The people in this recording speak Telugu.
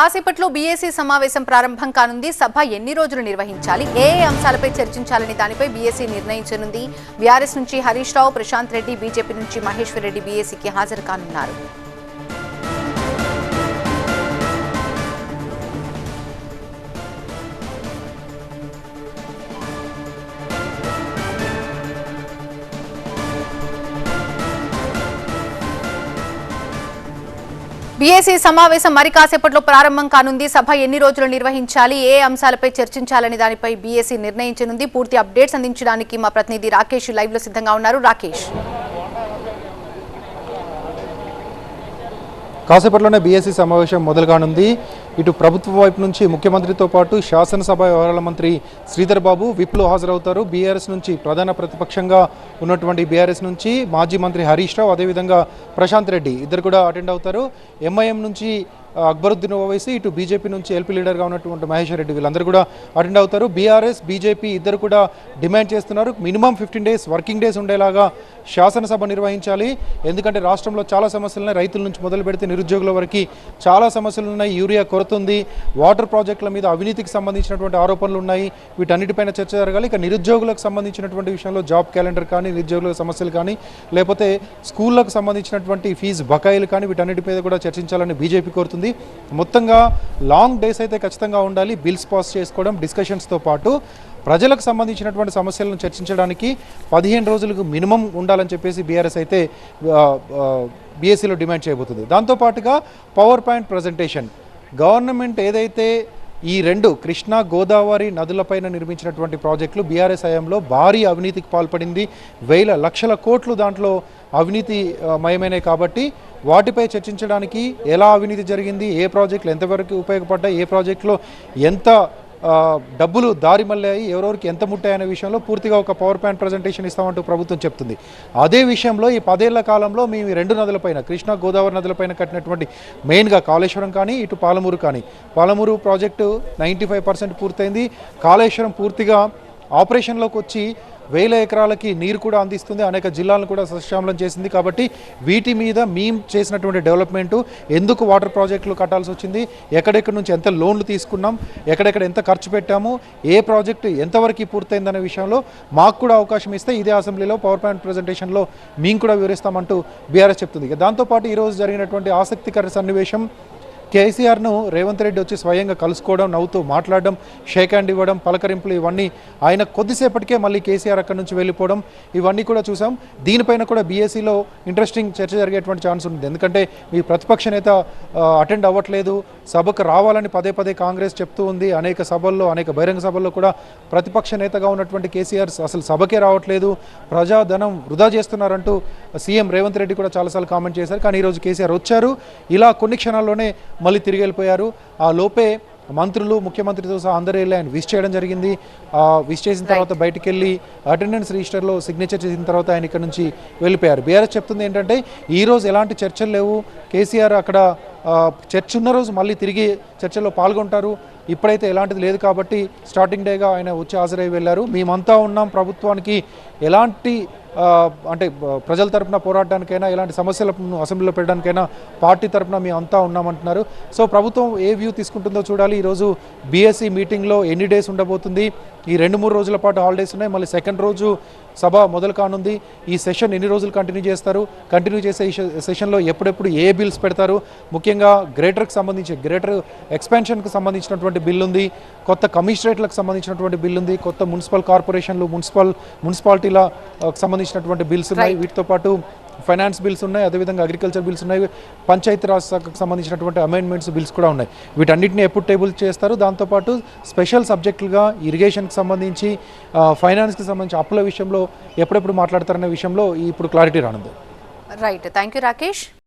కాసేపట్లో బీఏసీ సమావేశం ప్రారంభం కానుంది. సభ ఎన్ని రోజులు నిర్వహించాలి? ఏ ఏ అంశాలపై చర్చించాలని దానిపై బీఏసీ నిర్ణయించనుంది. బీఆర్ఎస్ నుంచి హరీష్ రావు ప్రశాంత్ రెడ్డి బీజేపీ నుంచి మహేశ్వర్ రెడ్డి బీఏసీకి హాజరు కానున్నారు. బీఏసీ సమావేశం మరి కాసేపట్లో ప్రారంభం కానుంది. సభ ఎన్ని రోజులు నిర్వహించాలి? ఏ అంశాలపై చర్చించాలని దానిపై బీఏసీ నిర్ణయించనుంది. పూర్తి అప్డేట్స్ అందించడానికి మా ప్రతినిధి రాకేష్ లైవ్లో సిద్ధంగా ఉన్నారు. రాకేష్. కాసేపట్లోనే బీఎస్సీ సమావేశం మొదలు కానుంది ఇటు ప్రభుత్వ వైపు నుంచి ముఖ్యమంత్రితో పాటు శాసనసభ వ్యవహారాల మంత్రి శ్రీధర్ బాబు విప్లు హాజరవుతారు. బీఆర్ఎస్ నుంచి ప్రధాన ప్రతిపక్షంగా ఉన్నటువంటి బీఆర్ఎస్ నుంచి మాజీ మంత్రి హరీష్ రావు అదేవిధంగా ప్రశాంత్ రెడ్డి ఇద్దరు కూడా అటెండ్ అవుతారు. ఎంఐఎం నుంచి అక్బరుద్దీన్ ఓవైసీ ఇటు బీజేపీ నుంచి ఎల్పీ లీడర్గా ఉన్నటువంటి మహేశ్వర్ రెడ్డి వీళ్ళందరూ కూడా అటెండ్ అవుతారు. బీఆర్ఎస్ బీజేపీ ఇద్దరు కూడా డిమాండ్ చేస్తున్నారు. Minimum fifteen days working days ఉండేలాగా శాసనసభ నిర్వహించాలి. ఎందుకంటే రాష్ట్రంలో చాలా సమస్యలు ఉన్నాయి. రైతుల నుంచి మొదలు పెడితే నిరుద్యోగుల వరకు చాలా సమస్యలు ఉన్నాయి. యూరియా కొరత ఉంది వాటర్ ప్రాజెక్టుల మీద అవినీతికి సంబంధించినటువంటి ఆరోపణలు ఉన్నాయి. వీటన్నిటిపైన చర్చ జరగాలి. ఇక నిరుద్యోగులకు సంబంధించినటువంటి విషయంలో జాబ్ క్యాలెండర్ కానీ నిరుద్యోగుల సమస్యలు కానీ లేకపోతే స్కూళ్ళకు సంబంధించినటువంటి ఫీజు బకాయిలు కానీ వీటన్నిటి మీద కూడా చర్చించాలని బీజేపీ కోరుతుంది. మొత్తంగా లాంగ్ డేస్ అయితే ఖచ్చితంగా ఉండాలి. బిల్స్ పాస్ చేసుకోవడం డిస్కషన్స్తో పాటు ప్రజలకు సంబంధించినటువంటి సమస్యలను చర్చించడానికి పదిహేను రోజులకు మినిమం ఉండాలని చెప్పేసి బీఆర్ఎస్ అయితే బీఎస్సీలో డిమాండ్ చేయబోతుంది. దాంతోపాటుగా పవర్ పాయింట్ ప్రజెంటేషన్. గవర్నమెంట్ ఏదైతే ఈ రెండు కృష్ణా గోదావరి నదులపైన నిర్మించినటువంటి ప్రాజెక్టులు బీఆర్ఎస్ హయాంలో భారీ అవినీతికి పాల్పడింది. వేల లక్షల కోట్లు దాంట్లో అవినీతి మయమైనవి కాబట్టి వాటిపై చర్చించడానికి ఎలా అవినీతి జరిగింది ఏ ప్రాజెక్టులు ఎంతవరకు ఉపయోగపడ్డాయి ఏ ప్రాజెక్టులో ఎంత డబ్బులు దారి మళ్ళాయి ఎవరెవరికి ఎంత ముట్టాయనే విషయంలో పూర్తిగా ఒక పవర్ పాయింట్ ప్రజెంటేషన్ ఇస్తామంటూ ప్రభుత్వం చెప్తుంది. అదే విషయంలో ఈ పదేళ్ళ కాలంలో మేము రెండు నదులపైన కృష్ణా గోదావరి నదులపైన కట్టినటువంటి మెయిన్గా కాళేశ్వరం కానీ ఇటు పాలమూరు కానీ Palamuru project ninety five percent పూర్తయింది. కాళేశ్వరం పూర్తిగా ఆపరేషన్లోకి వచ్చి వేల ఎకరాలకి నీరు కూడా అందిస్తుంది. అనేక జిల్లాలను కూడా సస్యశ్యామలం చేసింది కాబట్టి వీటి మీద మేము చేసినటువంటి డెవలప్మెంటు ఎందుకు వాటర్ ప్రాజెక్టులు కట్టాల్సి వచ్చింది ఎక్కడెక్కడి నుంచి ఎంత లోన్లు తీసుకున్నాం ఎక్కడెక్కడ ఎంత ఖర్చు పెట్టాము ఏ ప్రాజెక్టు ఎంతవరకు పూర్తయిందనే విషయంలో మాకు కూడా అవకాశం ఇస్తే ఇదే అసెంబ్లీలో పవర్ పాయింట్ ప్రజెంటేషన్లో మేము కూడా వివరిస్తామంటూ బీఆర్ఎస్ చెప్తుంది. దాంతోపాటు ఈరోజు జరిగినటువంటి ఆసక్తికర సన్నివేశం కేసీఆర్ను రేవంత్ రెడ్డి వచ్చి స్వయంగా కలుసుకోవడం నవ్వుతూ మాట్లాడడం షేక్ హ్యాండ్ ఇవ్వడం పలకరింపులు ఇవన్నీ ఆయన కొద్దిసేపటికే మళ్ళీ కేసీఆర్ అక్కడి నుంచి వెళ్ళిపోవడం ఇవన్నీ కూడా చూసాం. దీనిపైన కూడా బీఎస్సీలో ఇంట్రెస్టింగ్ చర్చ జరిగేటువంటి ఛాన్స్ ఉంది. ఎందుకంటే మీ ప్రతిపక్ష నేత అటెండ్ అవ్వట్లేదు. సభకు రావాలని పదే పదే కాంగ్రెస్ చెప్తూ ఉంది. అనేక సభల్లో అనేక బహిరంగ సభల్లో కూడా ప్రతిపక్ష నేతగా ఉన్నటువంటి కేసీఆర్ అసలు సభకే రావట్లేదు. ప్రజాధనం వృధా చేస్తున్నారంటూ సీఎం రేవంత్ రెడ్డి కూడా చాలాసార్లు కామెంట్ చేశారు. కానీ ఈరోజు కేసీఆర్ వచ్చారు. ఇలా కొన్ని క్షణాల్లోనే మళ్ళీ తిరిగి వెళ్ళిపోయారు. ఆ లోపే మంత్రులు ముఖ్యమంత్రితో సహా అందరూ వెళ్ళి ఆయన విష్ చేయడం జరిగింది. ఆ విష్ చేసిన తర్వాత బయటికి వెళ్ళి అటెండెన్స్ రిజిస్టర్లో సిగ్నేచర్ చేసిన తర్వాత ఆయన ఇక్కడ నుంచి వెళ్ళిపోయారు. బీఆర్ఎస్ చెప్తుంది ఏంటంటే ఈ రోజు ఎలాంటి చర్చలు లేవు. కేసీఆర్ అక్కడ చర్చ ఉన్న రోజు మళ్ళీ తిరిగి చర్చలో పాల్గొంటారు. ఇప్పుడైతే ఎలాంటిది లేదు కాబట్టి స్టార్టింగ్ డేగా ఆయన వచ్చి హాజరై వెళ్ళారు. మేమంతా ఉన్నాం ప్రభుత్వానికి. ఎలాంటి అంటే ప్రజల తరపున పోరాడడానికైనా ఇలాంటి సమస్యలను అసెంబ్లీలో పెట్టడానికైనా పార్టీ తరపున మేము అంతా ఉన్నామంటున్నారు. సో ప్రభుత్వం ఏ వ్యూ తీసుకుంటుందో చూడాలి. ఈరోజు బీఎస్సీ మీటింగ్లో ఎన్ని డేస్ ఉండబోతుంది? ఈ రెండు మూడు రోజుల పాటు హాలిడేస్ ఉన్నాయి. మళ్ళీ సెకండ్ రోజు సభ మొదలు కానుంది. ఈ సెషన్ ఎన్ని రోజులు కంటిన్యూ చేస్తారు? కంటిన్యూ చేసే ఈ సెషన్లో ఎప్పుడెప్పుడు ఏ బిల్స్ పెడతారు? ముఖ్యంగా గ్రేటర్కి సంబంధించి గ్రేటర్ ఎక్స్పాన్షన్కి సంబంధించినటువంటి బిల్ ఉంది. కొత్త కమిషనరేట్లకు సంబంధించినటువంటి బిల్ ఉంది. కొత్త మున్సిపల్ కార్పొరేషన్లు మున్సిపల్ మున్సిపాలిటీల సంబంధించి సంబంధించినటువంటి బిల్స్ ఉన్నాయి. వీటితో పాటు ఫైనాన్స్ బిల్స్ ఉన్నాయి. అదేవిధంగా అగ్రికల్చర్ బిల్స్ ఉన్నాయి. పంచాయతీ రాజ్ శాఖకు సంబంధించినటువంటి అమెండ్మెంట్స్ బిల్స్ కూడా ఉన్నాయి. వీటన్నిటిని ఎప్పుడు టేబుల్ చేస్తారు? దాంతోపాటు స్పెషల్ సబ్జెక్టులుగా ఇరిగేషన్కి సంబంధించి ఫైనాన్స్కి సంబంధించి అప్పుల విషయంలో ఎప్పుడెప్పుడు మాట్లాడతారనే విషయంలో ఇప్పుడు క్లారిటీ రానుంది. Right thank you Rakesh